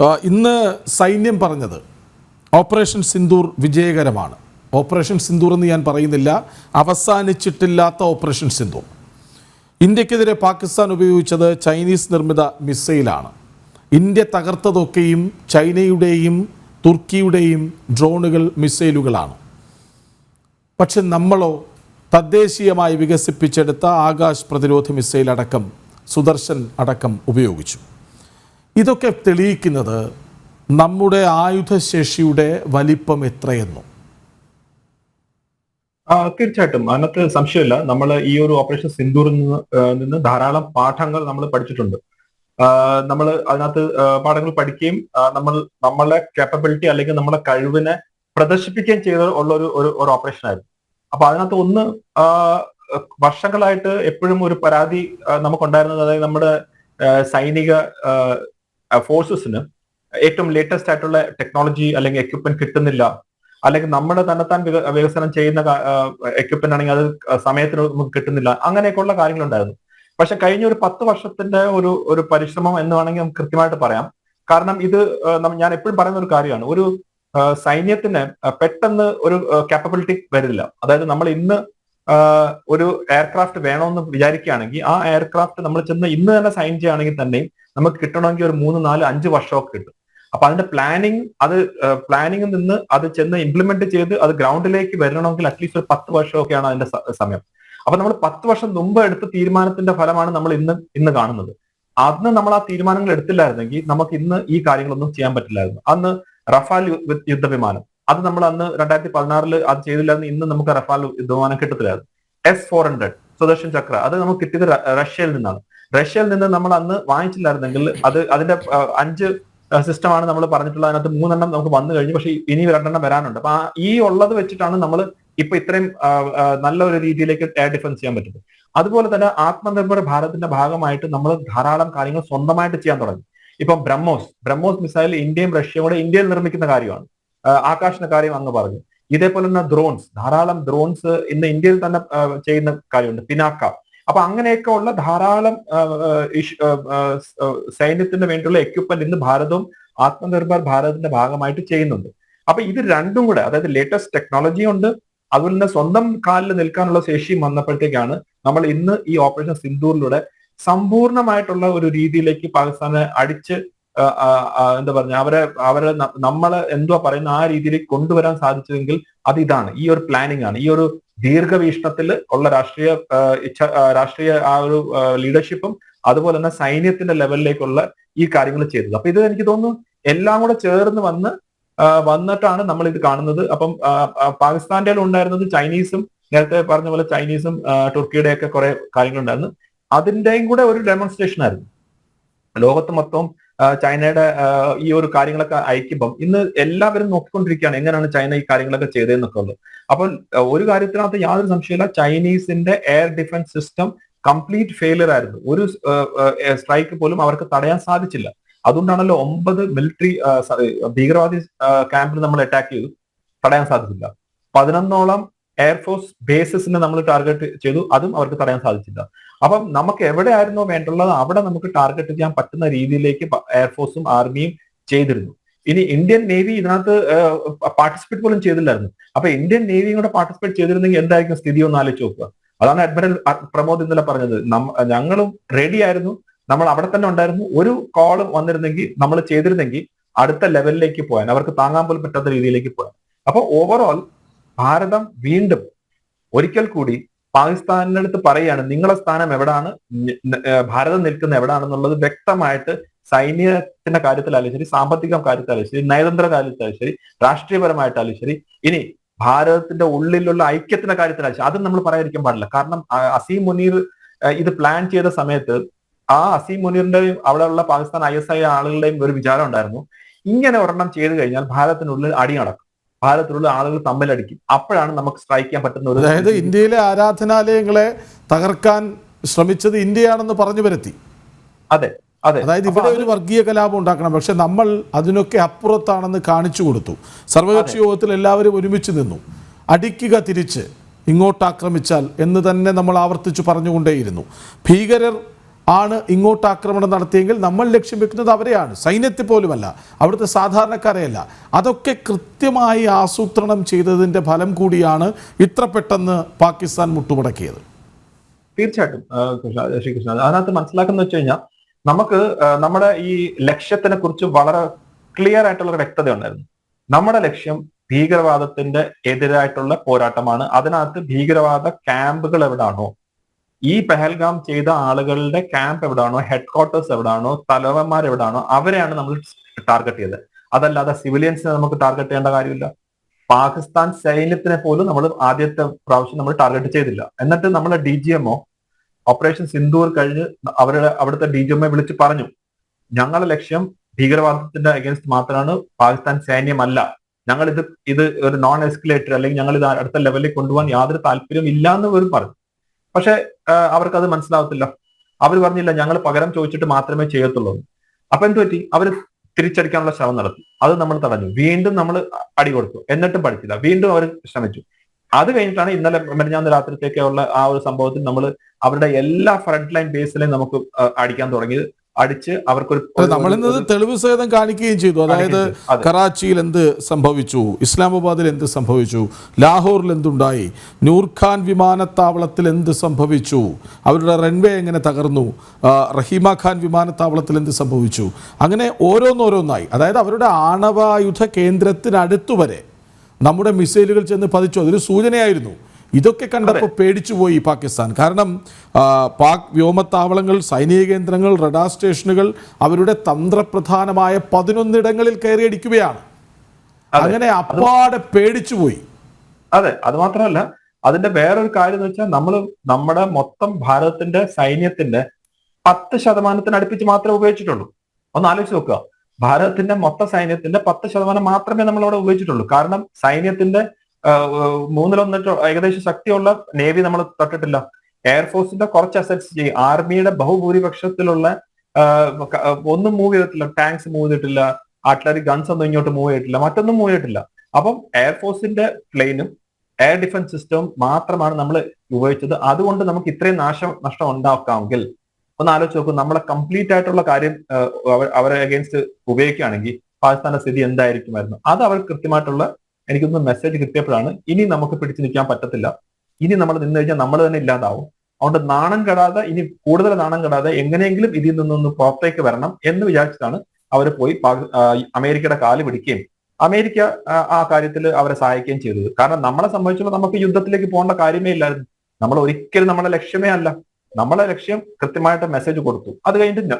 ഇന്ന് സൈന്യം പറഞ്ഞത് ഓപ്പറേഷൻ സിന്ദൂർ വിജയകരമാണ്. ഓപ്പറേഷൻ സിന്ദൂർ എന്ന് ഞാൻ പറയുന്നില്ല. അവസാനിച്ചിട്ടില്ലാത്ത ഓപ്പറേഷൻ സിന്ദൂർ. ഇന്ത്യക്കെതിരെ പാകിസ്ഥാൻ ഉപയോഗിച്ചത് ചൈനീസ് നിർമ്മിത മിസൈലാണ്. ഇന്ത്യ തകർത്തതൊക്കെയും ചൈനയുടെയും തുർക്കിയുടെയും ഡ്രോണുകൾ മിസൈലുകളാണ്. പക്ഷെ നമ്മളോ തദ്ദേശീയമായി വികസിപ്പിച്ചെടുത്ത ആകാശ് പ്രതിരോധ മിസൈൽ അടക്കം സുദർശൻ അടക്കം ഉപയോഗിച്ചു. ഇതൊക്കെ തെളിയിക്കുന്നത് നമ്മുടെ ആയുധശേഷിയുടെ വലിപ്പം എത്രയെന്നു. തീർച്ചയായിട്ടും. അതിനകത്ത് സംശയമില്ല. നമ്മൾ ഈ ഒരു ഓപ്പറേഷൻ സിന്ദൂറിൽ നിന്ന് നിന്ന് ധാരാളം പാഠങ്ങൾ നമ്മൾ പഠിച്ചിട്ടുണ്ട്. നമ്മൾ അതിനകത്ത് പാഠങ്ങൾ പഠിക്കുകയും നമ്മൾ നമ്മളെ കേപ്പബിലിറ്റി അല്ലെങ്കിൽ നമ്മുടെ കഴിവിനെ പ്രദർശിപ്പിക്കുകയും ചെയ്ത ഉള്ള ഒരു ഒരു ഓപ്പറേഷൻ ആയിരുന്നു. അപ്പൊ അതിനകത്ത് ഒന്ന് വർഷങ്ങളായിട്ട് എപ്പോഴും ഒരു പരാതി നമുക്കുണ്ടായിരുന്നത് അതായത് നമ്മുടെ സൈനിക ഫോഴ്സസിന് ഏറ്റവും ലേറ്റസ്റ്റ് ആയിട്ടുള്ള ടെക്നോളജി അല്ലെങ്കിൽ എക്യുപ്മെന്റ് കിട്ടുന്നില്ല. അല്ലെങ്കിൽ നമ്മൾ തന്നെത്താൻ വിക- വികസനം ചെയ്യുന്ന എക്യുപ്മെന്റ് ആണെങ്കിൽ അത് സമയത്തിന് നമുക്ക് കിട്ടുന്നില്ല. അങ്ങനെയൊക്കെയുള്ള കാര്യങ്ങളുണ്ടായിരുന്നു. പക്ഷെ കഴിഞ്ഞ ഒരു പത്ത് വർഷത്തിന്റെ ഒരു ഒരു പരിശ്രമം എന്ന് വേണമെങ്കിൽ നമുക്ക് കൃത്യമായിട്ട് പറയാം. കാരണം ഇത് ഞാൻ എപ്പോഴും പറയുന്ന ഒരു കാര്യമാണ്. ഒരു സൈന്യത്തിന് പെട്ടെന്ന് ഒരു കാപ്പബിലിറ്റി വരില്ല. അതായത് നമ്മൾ ഇന്ന് ഒരു എയർക്രാഫ്റ്റ് വേണമെന്ന് വിചാരിക്കുകയാണെങ്കിൽ ആ എയർക്രാഫ്റ്റ് നമ്മൾ ചെന്ന് ഇന്ന് തന്നെ സൈൻ ചെയ്യുകയാണെങ്കിൽ തന്നെയും നമുക്ക് കിട്ടണമെങ്കിൽ ഒരു മൂന്ന് നാല് അഞ്ച് വർഷമൊക്കെ കിട്ടും. അപ്പൊ അതിന്റെ പ്ലാനിങ് അത് പ്ലാനിങ്ങിൽ നിന്ന് അത് ചെന്ന് ഇംപ്ലിമെന്റ് ചെയ്ത് അത് ഗ്രൗണ്ടിലേക്ക് വരണമെങ്കിൽ അറ്റ്ലീസ്റ്റ് ഒരു പത്ത് വർഷമൊക്കെയാണ് അതിന്റെ സമയം. അപ്പൊ നമ്മൾ പത്ത് വർഷം മുമ്പ് എടുത്ത തീരുമാനത്തിന്റെ ഫലമാണ് നമ്മൾ ഇന്ന് ഇന്ന് കാണുന്നത്. അന്ന് നമ്മൾ ആ തീരുമാനങ്ങൾ എടുത്തില്ലായിരുന്നെങ്കിൽ നമുക്ക് ഇന്ന് ഈ കാര്യങ്ങളൊന്നും ചെയ്യാൻ പറ്റില്ലായിരുന്നു. അന്ന് റഫാൽ യുദ്ധവിമാനം. അത് നമ്മൾ അന്ന് രണ്ടായിരത്തി പതിനാറിൽ അത് ചെയ്തില്ലായിരുന്നു. ഇന്ന് നമുക്ക് റഫാൽ യുദ്ധവിമാനം കിട്ടത്തില്ലായിരുന്നു. S four hundred Sudarshan Chakra അത് നമുക്ക് കിട്ടിയത് റഷ്യയിൽ നിന്നാണ്. റഷ്യയിൽ നിന്ന് നമ്മൾ അന്ന് വാങ്ങിച്ചില്ലായിരുന്നെങ്കിൽ അത് അതിന്റെ അഞ്ച് സിസ്റ്റമാണ് നമ്മൾ പറഞ്ഞിട്ടുള്ളത്. അതിനകത്ത് മൂന്നെണ്ണം നമുക്ക് വന്നു കഴിഞ്ഞു. പക്ഷേ ഇനി രണ്ടെണ്ണം വരാനുണ്ട്. അപ്പൊ ഈ ഉള്ളത് വെച്ചിട്ടാണ് നമ്മൾ ഇപ്പൊ ഇത്രയും നല്ല ഒരു രീതിയിലേക്ക് എയർ ഡിഫൻസ് ചെയ്യാൻ പറ്റുന്നത്. അതുപോലെ തന്നെ ആത്മനിർഭർ ഭാരതത്തിന്റെ ഭാഗമായിട്ട് നമ്മൾ ധാരാളം കാര്യങ്ങൾ സ്വന്തമായിട്ട് ചെയ്യാൻ തുടങ്ങി. ഇപ്പം ബ്രഹ്മോസ് ബ്രഹ്മോസ് മിസൈൽ ഇന്ത്യയും റഷ്യയും കൂടെ ഇന്ത്യയിൽ നിർമ്മിക്കുന്ന കാര്യമാണ്. ആകാശന ആകാശിന്റെ കാര്യം അങ്ങ് പറഞ്ഞു. ഇതേപോലെ തന്നെ ഡ്രോൺസ് ധാരാളം ഡ്രോൺസ് ഇന്ന് ഇന്ത്യയിൽ തന്നെ ചെയ്യുന്ന കാര്യമുണ്ട്. പിനാക്ക അപ്പൊ അങ്ങനെയൊക്കെ ഉള്ള ധാരാളം സൈന്യത്തിന് വേണ്ടിയുള്ള എക്യുപ്മെന്റ് ഇന്ന് ഭാരതവും ആത്മനിർഭർ ഭാരതിന്റെ ഭാഗമായിട്ട് ചെയ്യുന്നുണ്ട്. അപ്പൊ ഇത് രണ്ടും കൂടെ അതായത് ലേറ്റസ്റ്റ് ടെക്നോളജി ഉണ്ട് അതുപോലെ തന്നെ സ്വന്തം കാലിൽ നിൽക്കാനുള്ള ശേഷിയും വന്നപ്പോഴത്തേക്കാണ് നമ്മൾ ഇന്ന് ഈ ഓപ്പറേഷൻ സിന്ധൂറിലൂടെ സമ്പൂർണമായിട്ടുള്ള ഒരു രീതിയിലേക്ക് പാകിസ്ഥാനെ അടിച്ച് എന്താ പറഞ്ഞ അവരെ അവരെ നമ്മളെ എന്തുവാ പറയുന്ന ആ രീതിയിലേക്ക് കൊണ്ടുവരാൻ സാധിച്ചതെങ്കിൽ അത് ഇതാണ്. ഈ ഒരു പ്ലാനിങ് ആണ്. ഈ ഒരു ദീർഘവീക്ഷണത്തിൽ ഉള്ള രാഷ്ട്രീയ ഇച്ഛ രാഷ്ട്രീയ ആ ഒരു ലീഡർഷിപ്പും അതുപോലെ തന്നെ സൈന്യത്തിന്റെ ലെവലിലേക്കുള്ള ഈ കാര്യങ്ങൾ ചെയ്തത്. അപ്പൊ ഇത് എനിക്ക് തോന്നുന്നു എല്ലാം കൂടെ ചേർന്ന് വന്ന് വന്നിട്ടാണ് നമ്മൾ ഇത് കാണുന്നത്. അപ്പം പാകിസ്ഥാന്റെ ഉണ്ടായിരുന്നത് ചൈനീസും നേരത്തെ പറഞ്ഞ പോലെ ചൈനീസും ടുർക്കിയുടെ ഒക്കെ കുറെ കാര്യങ്ങളുണ്ടായിരുന്നു. അതിന്റെയും കൂടെ ഒരു ഡെമോൺസ്ട്രേഷൻ ആയിരുന്നു. ലോകത്ത് മൊത്തം ചൈനയുടെ ഈ ഒരു കാര്യങ്ങളൊക്കെ അയക്കുമ്പം ഇന്ന് എല്ലാവരും നോക്കിക്കൊണ്ടിരിക്കുകയാണ് എങ്ങനെയാണ് ചൈന ഈ കാര്യങ്ങളൊക്കെ ചെയ്തതെന്നൊക്കെ ഉള്ളത്. അപ്പോൾ ഒരു കാര്യത്തിനകത്ത് യാതൊരു സംശയമില്ല ചൈനീസിന്റെ air defence system complete failure ആയിരുന്നു. ഒരു സ്ട്രൈക്ക് പോലും അവർക്ക് തടയാൻ സാധിച്ചില്ല. അതുകൊണ്ടാണല്ലോ ഒമ്പത് മിലിറ്ററി ഭീകരവാദി ക്യാമ്പിൽ നമ്മൾ അറ്റാക്ക് ചെയ്തു. തടയാൻ സാധിച്ചില്ല. പതിനൊന്നോളം എയർഫോഴ്സ് ബേസസിനെ നമ്മൾ ടാർഗറ്റ് ചെയ്തു. അതും അവർക്ക് തടയാൻ സാധിച്ചില്ല. അപ്പം നമുക്ക് എവിടെയായിരുന്നോ വേണ്ടുള്ളത് അവിടെ നമുക്ക് ടാർഗറ്റ് ചെയ്യാൻ പറ്റുന്ന രീതിയിലേക്ക് എയർഫോഴ്സും ആർമിയും ചെയ്തിരുന്നു. ഇനി ഇന്ത്യൻ നേവി ഇതിനകത്ത് പാർട്ടിസിപ്പേറ്റ് പോലും ചെയ്തില്ലായിരുന്നു. അപ്പൊ ഇന്ത്യൻ നേവിയും കൂടെ പാർട്ടിസിപ്പേറ്റ് ചെയ്തിരുന്നെങ്കിൽ എന്തായിരിക്കും സ്ഥിതി ഒന്ന് ആലോചിച്ച് നോക്കുക. അതാണ് അഡ്മിറൽ പ്രമോദ് ഇന്നലെ പറഞ്ഞത്. ഞങ്ങളും റെഡി ആയിരുന്നു. നമ്മൾ അവിടെ തന്നെ ഉണ്ടായിരുന്നു. ഒരു കോൾ വന്നിരുന്നെങ്കിൽ നമ്മൾ ചെയ്തിരുന്നെങ്കിൽ അടുത്ത ലെവലിലേക്ക് പോയാൻ അവർക്ക് താങ്ങാൻ പോലും പറ്റാത്ത രീതിയിലേക്ക് പോയാൻ അപ്പൊ ഓവറോൾ ഭാരതം വീണ്ടും ഒരിക്കൽ കൂടി പാകിസ്ഥാനടുത്ത് അടുത്ത് പറയാണ് നിങ്ങളെ സ്ഥാനം എവിടാണ്? ഭാരതം നിൽക്കുന്ന എവിടാണെന്നുള്ളത് വ്യക്തമായിട്ട് സൈന്യത്തിന്റെ കാര്യത്തിലായാലും ശരി സാമ്പത്തിക കാര്യത്തിലായാലും ശരി നയതന്ത്ര കാര്യത്തിലായാലും ശരി രാഷ്ട്രീയപരമായിട്ടായാലും ശരി ഇനി ഭാരതത്തിന്റെ ഉള്ളിലുള്ള ഐക്യത്തിന്റെ കാര്യത്തിലായാലും ശരി അതും നമ്മൾ പറയാതിരിക്കാൻ പാടില്ല. കാരണം അസീം മുനീർ ഇത് പ്ലാൻ ചെയ്ത സമയത്ത് ആ അസീം മുനീറിന്റെയും അവിടെയുള്ള പാകിസ്ഥാൻ ഐ എസ് ഐ ആളുകളുടെയും ഒരു വിചാരം ഉണ്ടായിരുന്നു. ഇങ്ങനെ ഒരെണ്ണം ചെയ്തു കഴിഞ്ഞാൽ ഭാരതത്തിനുള്ളിൽ അടി നടക്കും ഭാരതത്തിലുള്ള ആളുകൾ തമ്മിലടിക്കും. അപ്പോഴാണ് നമുക്ക് സ്ട്രൈക്ക് ചെയ്യാൻ പറ്റുന്ന ഒരു അതായത് ഇന്ത്യയിലെ ആരാധനാലയങ്ങളെ തകർക്കാൻ ശ്രമിച്ചത് ഇന്ത്യയാണെന്ന് പറഞ്ഞു വരുത്തി. അതെ അതെ. അതായത് ഇവിടെ ഒരു വർഗീയ കലാപം ഉണ്ടാക്കണം. പക്ഷെ നമ്മൾ അതിനൊക്കെ അപ്പുറത്താണെന്ന് കാണിച്ചു കൊടുത്തു. സർവകക്ഷി യോഗത്തിൽ എല്ലാവരും ഒരുമിച്ച് നിന്നു. അടിക്കുക തിരിച്ച് ഇങ്ങോട്ട് ആക്രമിച്ചാൽ എന്ന് തന്നെ നമ്മൾ ആവർത്തിച്ചു പറഞ്ഞുകൊണ്ടേയിരുന്നു. ഭീകരർ ആണ് ഇങ്ങോട്ട് ആക്രമണം നടത്തിയെങ്കിൽ നമ്മൾ ലക്ഷ്യം വെക്കുന്നത് അവരെയാണ്. സൈന്യത്തെ പോലുമല്ല. അവിടുത്തെ സാധാരണക്കാരെയല്ല. അതൊക്കെ കൃത്യമായി ആസൂത്രണം ചെയ്തതിന്റെ ഫലം കൂടിയാണ് ഇത്ര പെട്ടെന്ന് പാകിസ്ഥാൻ മുട്ടുമടക്കിയത്. തീർച്ചയായിട്ടും ശ്രീകൃഷ്ണ. അതിനകത്ത് മനസ്സിലാക്കുന്ന വെച്ച് കഴിഞ്ഞാൽ നമുക്ക് നമ്മുടെ ഈ ലക്ഷ്യത്തിനെ കുറിച്ച് വളരെ ക്ലിയർ ആയിട്ടുള്ള വ്യക്തത ഉണ്ടായിരുന്നു. നമ്മുടെ ലക്ഷ്യം ഭീകരവാദത്തിന്റെ എതിരായിട്ടുള്ള പോരാട്ടമാണ്. അതിനകത്ത് ഭീകരവാദ ക്യാമ്പുകൾ എവിടാണോ ഈ പെഹൽഗാം ചെയ്ത ആളുകളുടെ ക്യാമ്പ് എവിടാണോ ഹെഡ് ക്വാർട്ടേഴ്സ് എവിടാണോ തലവന്മാർ എവിടാണോ അവരെയാണ് നമ്മൾ ടാർഗറ്റ് ചെയ്തത്. അതല്ലാതെ സിവിലിയൻസിനെ നമുക്ക് ടാർഗറ്റ് ചെയ്യേണ്ട കാര്യമില്ല. പാകിസ്ഥാൻ സൈന്യത്തിനെ പോലും നമ്മൾ ആദ്യത്തെ പ്രാവശ്യം നമ്മൾ ടാർഗറ്റ് ചെയ്തില്ല. എന്നിട്ട് നമ്മുടെ D G MO operation Sindoor കഴിഞ്ഞ് അവരുടെ അവിടുത്തെ ഡി ജി എംഒ വിളിച്ച് പറഞ്ഞു ഞങ്ങളുടെ ലക്ഷ്യം ഭീകരവാദത്തിന്റെ അഗേൻസ്റ്റ് മാത്രമാണ് പാകിസ്ഥാൻ സൈന്യമല്ല. ഞങ്ങൾ ഇത് ഇത് ഒരു നോൺ എസ്കലേറ്റർ അല്ലെങ്കിൽ ഞങ്ങൾ ഇത് അടുത്ത ലെവലിൽ കൊണ്ടുപോകാൻ യാതൊരു താല്പര്യവും ഇല്ല എന്ന് പോലും പറഞ്ഞു. പക്ഷെ അവർക്ക് അത് മനസ്സിലാവത്തില്ല. അവർ പറഞ്ഞില്ല ഞങ്ങൾ പകരം ചോദിച്ചിട്ട് മാത്രമേ ചെയ്യത്തുള്ളൂ. അപ്പൊ എന്ത് പറ്റി? അവർ തിരിച്ചടിക്കാനുള്ള ശ്രമം നടത്തി. അത് നമ്മൾ തടഞ്ഞു. വീണ്ടും നമ്മൾ അടി കൊടുത്തു. എന്നിട്ടും പഠിച്ചില്ല. വീണ്ടും അവർ ശ്രമിച്ചു. അത് കഴിഞ്ഞിട്ടാണ് ഇന്നലെ മെനഞ്ഞാന്ന് രാത്രിത്തേക്കുള്ള ആ ഒരു സംഭവത്തിൽ നമ്മൾ അവരുടെ എല്ലാ ഫ്രണ്ട് ലൈൻ ബേസിലെയും നമുക്ക് അടിക്കാൻ തുടങ്ങിയത്. അടിച്ച് അവർക്കൊരു ഇന്നത് തെളിവ് സഹിതം കാണിക്കുകയും ചെയ്തു. അതായത് കറാച്ചിയിൽ എന്ത് സംഭവിച്ചു? ഇസ്ലാമാബാദിൽ എന്ത് സംഭവിച്ചു? ലാഹോറിൽ എന്തുണ്ടായി? നൂർഖാൻ വിമാനത്താവളത്തിൽ എന്ത് സംഭവിച്ചു? അവരുടെ റൺവേ എങ്ങനെ തകർന്നു? റഹീമ ഖാൻ വിമാനത്താവളത്തിൽ എന്ത് സംഭവിച്ചു? അങ്ങനെ ഓരോന്നോരോന്നായി. അതായത് അവരുടെ ആണവായുധ കേന്ദ്രത്തിനടുത്തു വരെ നമ്മുടെ മിസൈലുകൾ ചെന്ന് പതിച്ചു. അതൊരു സൂചനയായിരുന്നു. ഇതൊക്കെ കണ്ടപ്പോൾ പേടിച്ചുപോയി പാകിസ്ഥാൻ. കാരണം പാക് വ്യോമത്താവളങ്ങൾ സൈനിക കേന്ദ്രങ്ങൾ റഡാർ സ്റ്റേഷനുകൾ അവരുടെ തന്ത്രപ്രധാനമായ പതിനൊന്നിടങ്ങളിൽ കയറിയടിക്കുകയാണ്. അങ്ങനെ അപ്പാടെ പേടിച്ചുപോയി. അതെ. അത് മാത്രമല്ല അതിന്റെ വേറൊരു കാര്യം എന്ന് വെച്ചാൽ നമ്മൾ നമ്മുടെ മൊത്തം ഭാരതത്തിന്റെ സൈന്യത്തിന്റെ പത്ത് ശതമാനത്തിന് അടുപ്പിച്ച് മാത്രമേ ഉപയോഗിച്ചിട്ടുള്ളൂ. ഒന്ന് ആലോചിച്ച് നോക്കുക. ഭാരതത്തിന്റെ മൊത്ത സൈന്യത്തിന്റെ പത്ത് ശതമാനം മാത്രമേ നമ്മൾ അവിടെ ഉപയോഗിച്ചിട്ടുള്ളൂ. കാരണം സൈന്യത്തിന്റെ ആ, മൂന്നിലൊന്നിട്ട് ഏകദേശം ശക്തിയുള്ള നേവി നമ്മൾ തൊട്ടിട്ടില്ല. എയർഫോഴ്സിന്റെ കുറച്ച് അസറ്റ്സ് ചെയ്യും ആർമിയുടെ ബഹുഭൂരിപക്ഷത്തിലുള്ള ഒന്നും മൂവ് ചെയ്തിട്ടില്ല ടാങ്ക്സ് മൂവ് ചെയ്തിട്ടില്ല ആർട്ടിലറി ഗൺസ് ഒന്നും ഇങ്ങോട്ട് മൂവ് ചെയ്തിട്ടില്ല മറ്റൊന്നും മൂവ് ചെയ്തിട്ടില്ല. അപ്പം എയർഫോഴ്സിന്റെ പ്ലെയിനും എയർ ഡിഫൻസ് സിസ്റ്റവും മാത്രമാണ് നമ്മൾ ഉപയോഗിച്ചത്. അതുകൊണ്ട് നമുക്ക് ഇത്രയും നാശം നഷ്ടം ഉണ്ടാക്കാമെങ്കിൽ ഒന്ന് ആലോചിച്ച് നോക്കും നമ്മളെ കംപ്ലീറ്റ് ആയിട്ടുള്ള കാര്യം അവരെ അഗേൻസ്റ്റ് ഉപയോഗിക്കുകയാണെങ്കിൽ പാകിസ്ഥാന്റെ സ്ഥിതി എന്തായിരിക്കുമായിരുന്നു? അത് അവർ കൃത്യമായിട്ടുള്ള എനിക്കൊന്ന് മെസ്സേജ് കിട്ടിയപ്പോഴാണ് ഇനി നമുക്ക് പിടിച്ചു നിൽക്കാൻ പറ്റത്തില്ല. ഇനി നമ്മൾ നിന്ന് കഴിഞ്ഞാൽ നമ്മൾ തന്നെ ഇല്ലാതാവും. അതുകൊണ്ട് നാണം കെടാതെ ഇനി കൂടുതൽ നാണം കെടാതെ എങ്ങനെയെങ്കിലും ഇതിൽ നിന്നൊന്ന് പുറത്തേക്ക് വരണം എന്ന് വിചാരിച്ചിട്ടാണ് അവർ പോയി അമേരിക്കയുടെ കാൽ പിടിക്കുകയും അമേരിക്ക ആ കാര്യത്തിൽ അവരെ സഹായിക്കുകയും ചെയ്തത്. കാരണം നമ്മളെ സംബന്ധിച്ചുള്ള നമുക്ക് യുദ്ധത്തിലേക്ക് പോകേണ്ട കാര്യമേ ഇല്ലായിരുന്നു. നമ്മൾ ഒരിക്കലും നമ്മുടെ ലക്ഷ്യമേ അല്ല. നമ്മളെ ലക്ഷ്യം കൃത്യമായിട്ട് മെസ്സേജ് കൊടുത്തു. അത് കഴിഞ്ഞിട്ട്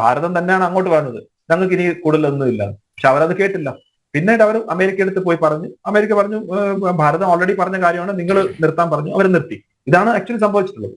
ഭാരതം തന്നെയാണ് അങ്ങോട്ട് വരുന്നത് ഞങ്ങൾക്ക് ഇനി കൂടുതലൊന്നും ഇല്ല. പക്ഷെ അവരത് കേട്ടില്ല. പിന്നീട് അവർ അമേരിക്ക അടുത്ത് പോയി പറഞ്ഞു അമേരിക്ക പറഞ്ഞു ഭാരതം ഓൾറെഡി പറഞ്ഞ കാര്യമാണ് നിങ്ങൾ നിർത്താൻ പറഞ്ഞു അവർ നിർത്തി. ഇതാണ് ആക്ച്വലി സംഭവിച്ചിട്ടുള്ളത്.